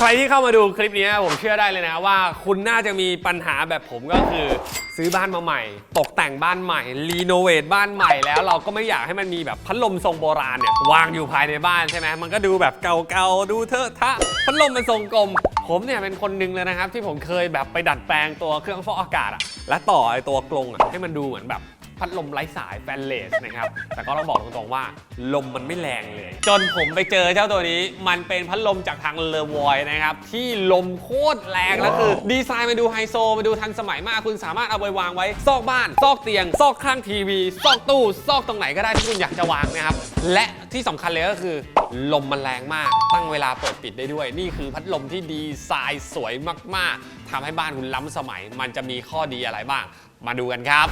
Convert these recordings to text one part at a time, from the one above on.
ใครที่เข้ามาดูคลิปนี้ผมเชื่อได้เลยนะว่าคุณน่าจะมีปัญหาแบบผมก็คือ ซื้อบ้านมาใหม่ ตกแต่งบ้านใหม่รีโนเวทบ้านใหม่แล้วเราก็ไม่อยากให้มันมีแบบพัดลมทรงโบราณเนี่ยวางอยู่ภายในบ้านใช่ไหมมันก็ดูแบบเก่าๆดูเทอะทะพัดลมเป็นทรงกลม ผมเนี่ยเป็นคนหนึงเลยนะครับ ที่ผมเคยแบบไปดัดแปลงตัวเครื่องฟอกอากาศอะและต่อไอตัวกรงอะให้มันดูเหมือนแบบ พัดลมไร้สายแฟนเลสนะครับ แต่ก็ต้องบอกตรงๆว่าลมมันไม่แรงเลย จนผมไปเจอเจ้าตัวนี้ มันเป็นพัดลมจากทางเลวอยนะครับ ที่ลมโคตรแรงแล้วคือ ดีไซน์มาดูไฮโซมาดูทันสมัยมาก คุณสามารถเอาไปวางไว้ ซอกบ้าน ซอกเตียง ซอกข้างทีวี ซอกตู้ ซอกตรงไหนก็ได้ที่คุณอยากจะวางนะครับ และที่สำคัญเลยก็คือ ลมมันแรงมาก ตั้งเวลาเปิดปิดได้ด้วย นี่คือพัดลมที่ดีไซน์สวยมาก ๆทำให้บ้านคุณล้ำสมัย มันจะมีข้อดีอะไรบ้าง มาดูกันครับ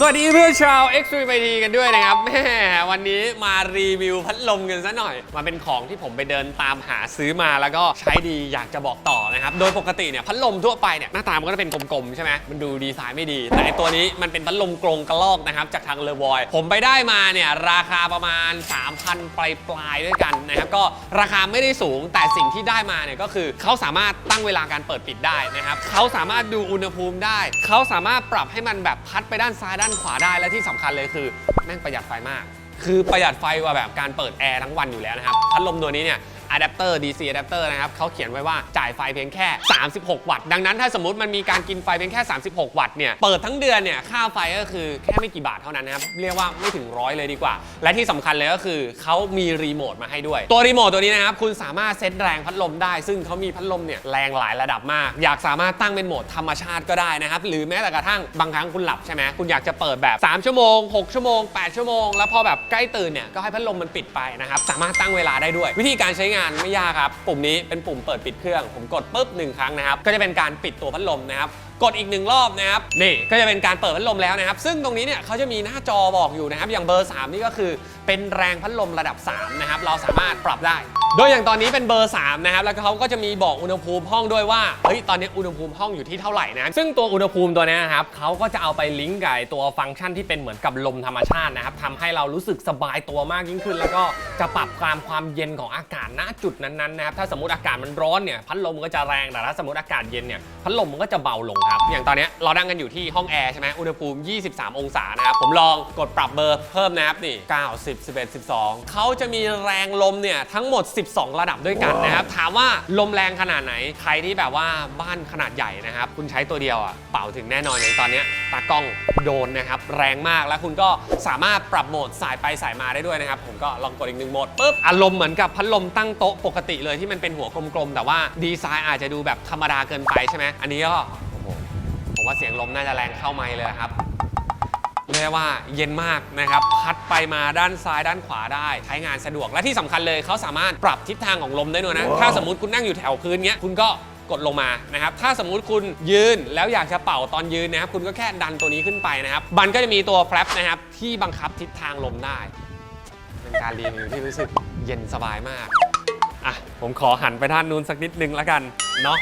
สวัสดีเพื่อนชาว Extreme IT กันด้วยนะครับแม่วันนี้มารีวิวพัดลมกันซะหน่อยมาเป็นของที่ผมไปเดินตามหาซื้อมาแล้วก็ใช้ดีอยากจะบอกต่อนะครับ โดยปกติเนี่ยพัดลมทั่วไปเนี่ยหน้าตามันก็จะเป็นกลมๆใช่ไหมมันดูดีไซน์ไม่ดี แต่ไอตัวนี้มันเป็นพัดลมกรงกระลอกนะครับจากทางเลวอยผมไปได้มาเนี่ยราคาประมาณ 3,000ปลายๆด้วยกันนะครับก็ราคาไม่ได้สูงแต่สิ่งที่ได้มาเนี่ยก็คือเขาสามารถตั้งเวลาการเปิดปิดได้นะครับเขาสามารถดูอุณหภูมิได้เขาสามารถปรับให้มันแบบพัดไปด้านซ้ายด้านขวาได้และที่สำคัญเลยคือแม่งประหยัดไฟมาก คือประหยัดไฟกว่าแบบการเปิดแอร์ทั้งวันอยู่แล้วนะครับพัดลมตัวนี้เนี่ย อะแดปเตอร์ DC อะแดปเตอร์นะครับเขาเขียนไว้ว่าจ่ายไฟเพียงแค่ 36 วัตต์ ดังนั้นถ้าสมมติมันมีการกินไฟเพียงแค่ 36 วัตต์เนี่ย เปิดทั้งเดือนเนี่ย ค่าไฟก็คือแค่ไม่กี่บาทเท่านั้นนะครับ เรียกว่าไม่ถึงร้อยเลยดีกว่า และที่สำคัญเลยก็คือเขามีรีโมทมาให้ด้วย ตัวรีโมทตัวนี้นะครับ คุณสามารถเซตแรงพัดลมได้ ซึ่งเขามีพัดลมเนี่ยแรงหลายระดับมาก อยากสามารถตั้งเป็นโหมดธรรมชาติก็ได้นะครับ หรือแม้แต่กระทั่งบางครั้งคุณหลับใช่ไหมคุณอยากจะเปิดแบบ 3 ชั่วโมง 6 ชั่วโมง 8 ชั่วโมง แล้วพอแบบใกล้ตื่นเนี่ยก็ให้พัดลมมันปิดไปนะครับ สามารถตั้งเวลาได้ด้วย วิธีการใช้งานไม่ยากครับ ปุ่มนี้เป็นปุ่มเปิดปิดเครื่อง ผมกดปุ๊บหนึ่งครั้งนะครับ ก็จะเป็นการปิดตัวพัดลมนะครับ กดอีกหนึ่งรอบนะครับ นี่ก็จะเป็นการเปิดพัดลมแล้วนะครับ ซึ่งตรงนี้เนี่ยเขาจะมีหน้าจอบอกอยู่นะครับ อย่างเบอร์ 3 นี่ก็คือเป็นแรงพัดลมระดับ3นะครับ เราสามารถปรับได้ โดยอย่างตอนนี้เป็นเบอร์ 3 นะครับ แล้วเขาก็จะมีบอกอุณหภูมิห้องด้วยว่า เฮ้ย ตอนนี้อุณหภูมิห้องอยู่ที่เท่าไหร่นะ ซึ่งตัวอุณหภูมิตัวนี้นะครับเขาก็จะเอาไปลิงก์กับตัวฟังก์ชันที่เป็นเหมือนกับลมธรรมชาตินะครับทำให้เรารู้สึกสบายตัวมากยิ่งขึ้น แล้วก็จะปรับความความเย็นของอากาศณจุดนั้นๆนะครับ ถ้าสมมติอากาศมันร้อนเนี่ย พัดลมก็จะแรง แต่ถ้าสมมติอากาศเย็นเนี่ย พัดลมมันก็จะเบาลงครับ อย่างตอนนี้เรานั่งกันอยู่ที่ห้องแอร์ใช่ไหมอุณหภูมิ 23 องศานะครับ ผมลองกดปรับเบอร์เพิ่มนะครับนี่9 10 11 12เขาจะมีแรงลมเนี่ยทั้งหมด12 ระดับด้วยกันนะครับ ถามว่าลมแรงขนาดไหน ใครที่แบบว่าบ้านขนาดใหญ่นะครับ คุณใช้ตัวเดียวอะ เป่าถึงแน่นอนอย่างตอนเนี้ยตากล้องโดนนะครับ แรงมากแล้วคุณก็สามารถปรับโหมดสายไปสายมาได้ด้วยนะครับ ผมก็ลองกดอีกหนึ่งโหมดปุ๊บอารมณ์เหมือนกับพัดลมตั้งโต๊ะปกติเลยที่มันเป็นหัวกลมๆแต่ว่าดีไซน์อาจจะดูแบบธรรมดาเกินไปใช่ไหมอันนี้ก็โอ้โหผมว่าเสียงลมน่าจะแรงเข้าไมค์เลยครับ เรียกได้ว่าเย็นมากนะครับ พัดไปมาด้านซ้ายด้านขวาได้ ใช้งานสะดวกและที่สำคัญเลยเขาสามารถปรับทิศทางของลมได้ด้วยนะ ถ้าสมมุติคุณนั่งอยู่แถวพื้นเงี้ยคุณก็กดลงมานะครับ ถ้าสมมุติคุณยืนแล้วอยากจะเป่าตอนยืนนะครับ คุณก็แค่ดันตัวนี้ขึ้นไปนะครับ มันก็จะมีตัวแฟลปนะครับ ที่บังคับทิศทางลมได้ เป็นการรีวิวที่รู้สึกเย็นสบายมาก อะ ผมขอหันไปด้านนู้นสักนิดนึงแล้วกัน เนาะ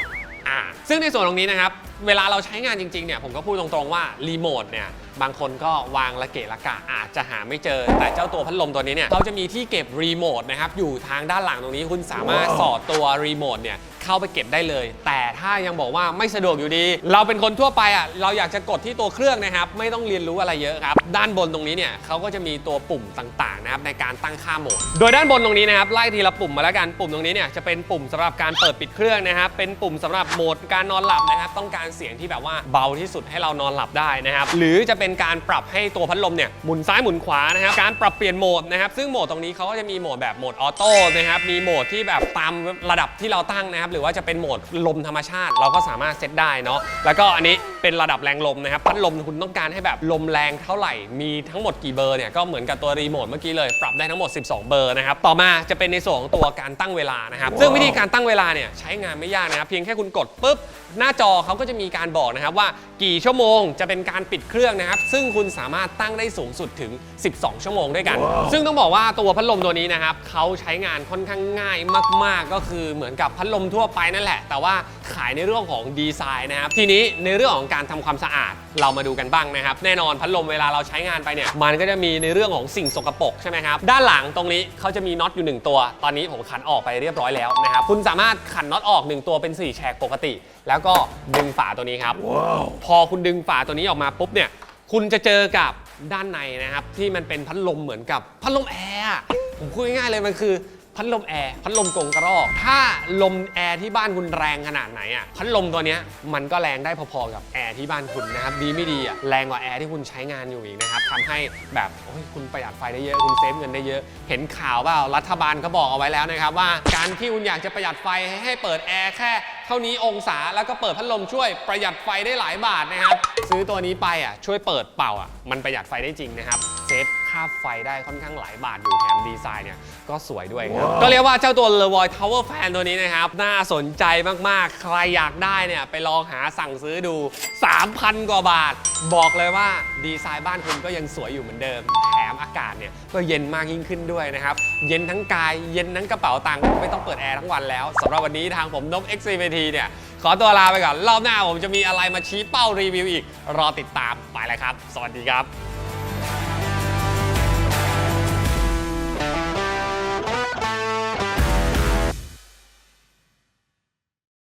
อ่าซึ่งในส่วนตรงนี้นะครับ เวลาเราใช้งานจริงๆเนี่ย ผมก็พูดตรงๆว่ารีโมทเนี่ย บางคนก็วางละเกะละกะอาจจะหาไม่เจอ แต่เจ้าตัวพัดลมตัวนี้เนี่ยเขาจะมีที่เก็บรีโมทนะครับอยู่ทางด้านหลังตรงนี้คุณสามารถสอดตัวรีโมทเนี่ย เข้าไปเก็บได้เลย แต่ถ้ายังบอกว่าไม่สะดวกอยู่ดี เราเป็นคนทั่วไปอะเราอยากจะกดที่ตัวเครื่องนะครับ ไม่ต้องเรียนรู้อะไรเยอะครับ ด้านบนตรงนี้เนี่ยเขาก็จะมีตัวปุ่มต่างๆนะครับในการตั้งค่าโหมด โดยด้านบนตรงนี้นะครับไล่ทีละปุ่มมาแล้วกันปุ่มตรงนี้เนี่ยจะเป็นปุ่มสำหรับการเปิดปิดเครื่องนะครับเป็นปุ่มสำหรับโหมดการนอนหลับนะครับต้องการเสียงที่แบบว่าเบาที่สุดให้เรานอนหลับได้นะครับหรือจะเป็นการปรับให้ตัวพัดลมเนี่ยหมุนซ้ายหมุนขวานะครับการปรับเปลี่ยนโหมดนะครับซึ่งโหมดตรงนี้เขาก็จะมีโหมดแบบโหมดออโต้นะครับมีโหมดที่แบบตามระดับที่เราตั้งนะครับหรือว่าจะเป็นโหมดลมธรรมชาติ เราก็สามารถเซตได้เนาะแล้วก็อันนี้เป็นระดับแรงลมนะครับพัดลมคุณต้องการให้แบบลมแรงเท่าไหร่มีทั้งหมดกี่เบอร์เนี่ยก็เหมือนกับตัวรีโมทเมื่อกี้เลยปรับได้ทั้งหมด 12 เบอร์นะครับต่อมาจะเป็นในส่วนของตัวการตั้งเวลานะครับซึ่งวิธีการตั้งเวลาเนี่ยใช้งานไม่ยากนะครับเพียงแค่คุณกดปุ๊บหน้าจอเขาก็จะมีการบอกนะครับว่ากี่ชั่วโมงจะเป็นการปิดเครื่องนะครับ ซึ่งคุณสามารถตั้งได้สูงสุดถึง 12 ชั่วโมงด้วยกัน ซึ่งต้องบอกว่าตัวพัดลมตัวนี้นะครับเขาใช้งานค่อนข้างง่ายมาก ๆ ก็คือเหมือนกับพัดลมทั่วทั่วไปนั่นแหละ แต่ว่าขายในเรื่องของดีไซน์นะครับ ทีนี้ในเรื่องของการทำความสะอาดเรามาดูกันบ้างนะครับ แน่นอนพัดลมเวลาเราใช้งานไปเนี่ย มันก็จะมีในเรื่องของสิ่งสกปรกใช่ไหมครับ ด้านหลังตรงนี้เขาจะมีน็อตอยู่หนึ่งตัว ตอนนี้ผมขันออกไปเรียบร้อยแล้วนะครับ คุณสามารถขันน็อตออกหนึ่งตัวเป็น 4 แฉกปกติ แล้วก็ดึงฝาตัวนี้ครับพอคุณดึงฝาตัวนี้ออกมาปุ๊บเนี่ย คุณจะเจอกับด้านในนะครับที่มันเป็นพัดลมเหมือนกับพัดลมแอร์อะผมพูดง่ายๆเลยมันคือ พัดลมแอร์พัดลมกงกระรอก ถ้าลมแอร์ที่บ้านคุณแรงขนาดไหนอะพัดลมตัวเนี้ยมันก็แรงได้พอๆกับแอร์ที่บ้านคุณนะครับดีไม่ดีอะแรงกว่าแอร์ที่คุณใช้งานอยู่อีกนะครับทำให้แบบโอ้ยคุณประหยัดไฟได้เยอะคุณเซฟเงินได้เยอะ เห็นข่าวเปล่ารัฐบาลเขาบอกเอาไว้แล้วนะครับว่าการที่คุณอยากจะประหยัดไฟให้เปิดแอร์แค่เท่านี้องศาแล้วก็เปิดพัดลมช่วยประหยัดไฟได้หลายบาทนะครับ ซื้อตัวนี้ไปอะช่วยเปิดเป่าอะมันประหยัดไฟได้จริงนะครับ เซฟค่าไฟได้ค่อนข้างหลายบาทอยู่แถมดีไซน์เนี่ยก็สวยด้วยครับ ก็เรียกว่าเจ้าตัว l e v o y Tower Fan ตัวนี้นะครับ น่าสนใจมากๆ ใครอยากได้เนี่ยไปลองหาสั่งซื้อดู 3,000 กว่าบาท บอกเลยว่าดีไซน์บ้านคุณก็ยังสวยอยู่เหมือนเดิมแถ มอากาศเนี่ยก็เย็นมากยิ่งขึ้นด้วยนะครับ เย็นทั้งกายเย็นทั้งกระเป๋าตังค์ไม่ต้องเปิดแอร์ทั้งวันแล้วสำหรับวันนี้ทางผมนบ x c v t เนี่ยขอตัวลาไปก่อนรอบหน้าผมจะมีอะไรมาชี้เป้ารีวิวอีก รอติดตามไปเลยครับ สวัสดีครับ